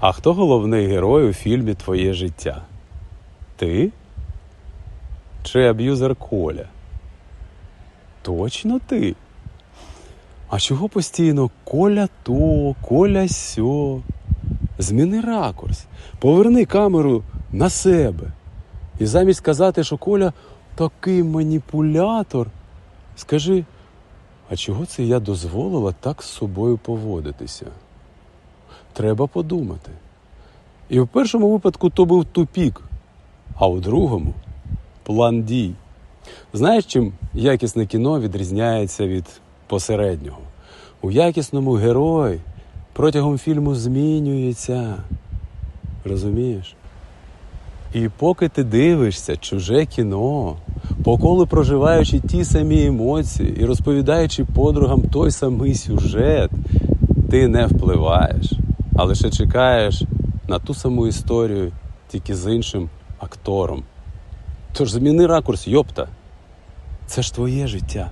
А хто головний герой у фільмі Твоє життя? Ти? Чи аб'юзер Коля? Точно ти? А чого постійно Коля то, Коля сьо? Зміни ракурс, поверни камеру на себе. І замість казати, що Коля такий маніпулятор, скажи, а чого це я дозволила так з собою поводитися? Треба подумати. І в першому випадку то був тупік, а у другому план дій. Знаєш, чим якісне кіно відрізняється від посереднього? У якісному герой протягом фільму змінюється. Розумієш? І поки ти дивишся чуже кіно, по колу проживаючи ті самі емоції і розповідаючи подругам той самий сюжет, ти не впливаєш, а лише чекаєш на ту саму історію, тільки з іншим актором. Тож зміни ракурс, йопта. Це ж твоє життя.